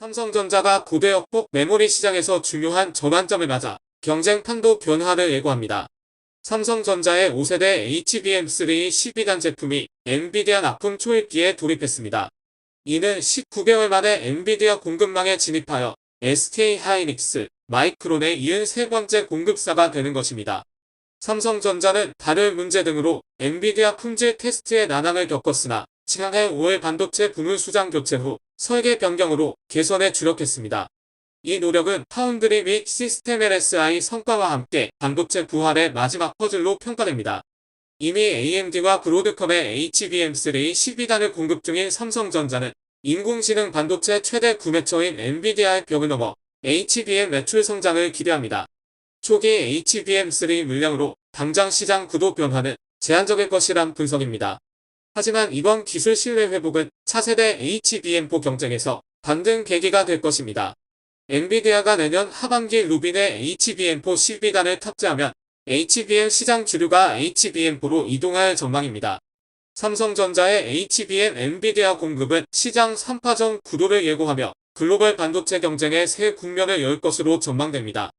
삼성전자가 고대역폭 메모리 시장에서 중요한 전환점을 맞아 경쟁 판도 변화를 예고합니다. 삼성전자의 5세대 HBM3 12단 제품이 엔비디아 납품 초입기에 돌입했습니다. 이는 19개월 만에 엔비디아 공급망에 진입하여 SK 하이닉스, 마이크론에 이은 세 번째 공급사가 되는 것입니다. 삼성전자는 발열 문제 등으로 엔비디아 품질 테스트에 난항을 겪었으나 지난해 5월 반도체 부문 수장 교체 후 설계 변경으로 개선에 주력했습니다. 이 노력은 파운드리 및 시스템 LSI 성과와 함께 반도체 부활의 마지막 퍼즐로 평가됩니다. 이미 AMD와 브로드컴의 HBM3 12단을 공급 중인 삼성전자는 인공지능 반도체 최대 구매처인 엔비디아의 벽을 넘어 HBM 매출 성장을 기대합니다. 초기 HBM3 물량으로 당장 시장 구도 변화는 제한적일 것이란 분석입니다. 하지만 이번 기술 신뢰 회복은 차세대 HBM4 경쟁에서 반등 계기가 될 것입니다. 엔비디아가 내년 하반기 루빈의 HBM4 12단을 탑재하면 HBM 시장 주류가 HBM4로 이동할 전망입니다. 삼성전자의 HBM 엔비디아 공급은 시장 3파전 구도를 예고하며 글로벌 반도체 경쟁의 새 국면을 열 것으로 전망됩니다.